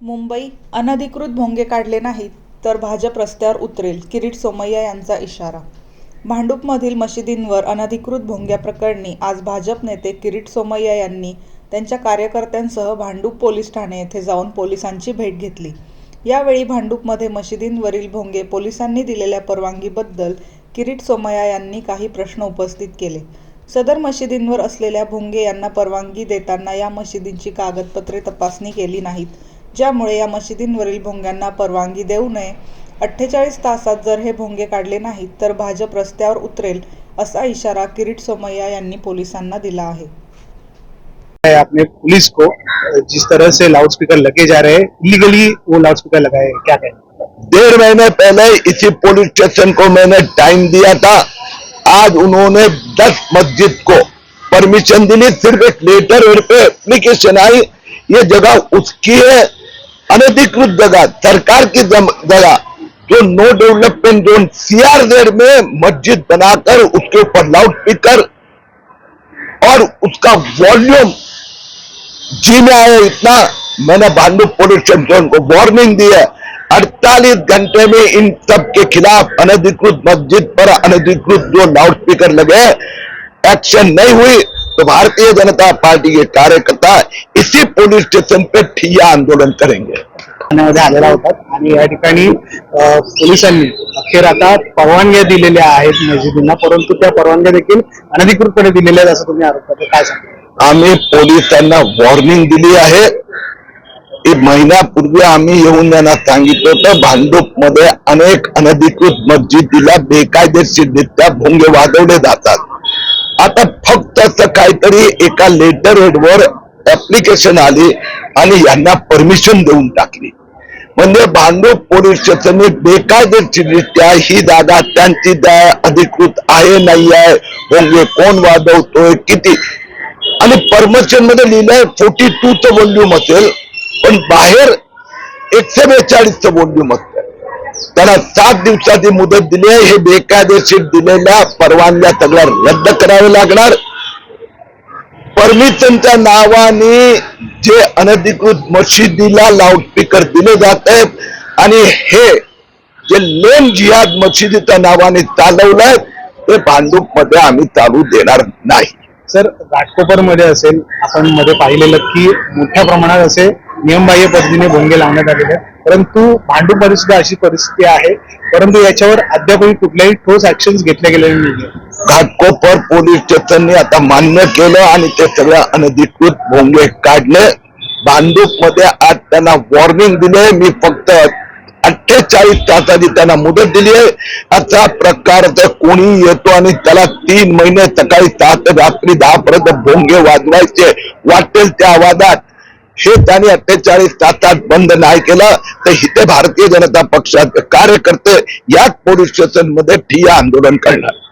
मुंबई अनधिकृत भोंगे काढले नाहीत तर भाजप रस्त्यावर उतरेल किरीट सोमय्या यांचा इशारा. भांडूपमधील मशिदींवर अनधिकृत भोंग्याप्रकरणी आज भाजप नेते किरीट सोमय्या यांनी त्यांच्या कार्यकर्त्यांसह भांडूप पोलीस ठाणे येथे जाऊन पोलिसांची भेट घेतली. यावेळी भांडूपमध्ये मशिदींवरील भोंगे पोलिसांनी दिलेल्या परवानगीबद्दल किरीट सोमय्या यांनी काही प्रश्न उपस्थित केले. सदर मशिदींवर असलेल्या भोंगे यांना परवानगी देताना या मशिदींची कागदपत्रे तपासणी केली नाहीत. ज्यामुळे या मशिदींवरील भोंग्यांना परवानगी देऊ नये. अठ्ठेचाळीस तासात जर हे भोंगे काढले नाहीत तर भाजप रस्त्यावर उतरेल असा इशारा किरीट सोमय्या यांनी पोलिसांना दिला आहे. अपने पुलिस को जिस तरह से लाउड स्पीकर लगे जा रहे हैं इलीगली वो लाउड स्पीकर लगाए हैं, क्या कहें? डेढ़ महीने पहले इसी पुलिस स्टेशन को मैंने टाइम दिया था। आज उन्होंने दस मस्जिद को परमिशन दिली सिर्फ एक लेटर एप्लीकेशन आई। ये जगह उसकी है अनधिकृत जगह, सरकार की जगह, जो नो डेवलपमेंट जोन सीआरजेड में मस्जिद बनाकर उसके ऊपर लाउड स्पीकर और उसका वॉल्यूम जी में आया इतना, मैंने भांडू पुलिस स्टेशन को वार्निंग दी है 48 घंटे में इन सब के खिलाफ अनधिकृत मस्जिद पर अनधिकृत जो लाउड स्पीकर लगे एक्शन नहीं हुई। तो भारतीय जनता पार्टी के कार्यकर्ता इसी पुलिस स्टेशन पे ठिय्या आंदोलन करेंगे। आलेला होता आणि या ठिकाणी पोलिसांनी अखेर आता परवानग्या दिलेल्या आहेत मस्जिदींना परंतु त्या परवानग्या देखील अनधिकृतपणे दिलेल्या आहेत असं तुम्ही आरोप करता. काय सांगता? आम्ही पोलिसांना वॉर्निंग दिली आहे. एक महिन्यापूर्वी आम्ही येऊन त्यांना सांगितलं होतं भांडूपमध्ये अनेक अनधिकृत मस्जिदीला बेकायदेशीररित्या भोंगे वाजवले जातात. आता फक्त नुकतंच काहीतरी एका लेटर हेडवर ऍप्लिकेशन आली आणि यांना परमिशन देऊन टाकली. म्हणजे भांडूप पोलीस स्टेशनने बेकायदेशीररित्या ही जागा त्यांची अधिकृत आहे नाही आहे भोंगे कोण वाजवतोय किती? आणि परमिशनमध्ये लिहिलंय फोर्टी टू चं वॉल्यूम असेल पण बाहेर एकशे बेचाळीसचं वॉल्यूम असतं. त्याला सात दिवसाची मुदत दिली आहे हे बेकायदेशीर दिलेल्या परवानग्या सगळ्या रद्द करावे लागणार. परमिशनच्या नावाने जे अनधिकृत मशिदीला लाऊडस्पीकर दिले जात आहेत आणि हे जे लोन जिहाद मशिदीच्या नावाने चालवलंय ते भांडूपमध्ये आम्ही चालू देणार नाही. सर घाटकोपरमध्ये असेल आपण मध्ये पाहिलेलं की मोठ्या प्रमाणात असे नियमबाह्य पद्धतीने भोंगे लावण्यात आलेले आहेत. परंतु भांडू मध्ये अशी परिस्थिती आहे? परंतु याच्यावर अद्यापही कुठल्याही ठोस ऍक्शन घेतल्या गेलेले नाही घाटकोपर पोलीस स्टेशनने आता मान्य केलं आणि ते सगळ्या अनधिकृत भोंगे काढले. भांडूपमध्ये आज त्यांना वॉर्निंग दिले मी फक्त अठ्ठेचाळीस तासाची त्यांना मुदत दिली आहे. असा प्रकार तर कोणी येतो आणि त्याला तीन महिने सकाळी सात रात्री दहा पर्यंत भोंगे वाजवायचे वाटेल त्या आवाजात हे त्यांनी अठ्ठेचाळीस तासात बंद नाही केलं तर इथे भारतीय जनता पक्षाचे कार्यकर्ते याच पोलीस स्टेशनमध्ये ठिय्या आंदोलन करणार.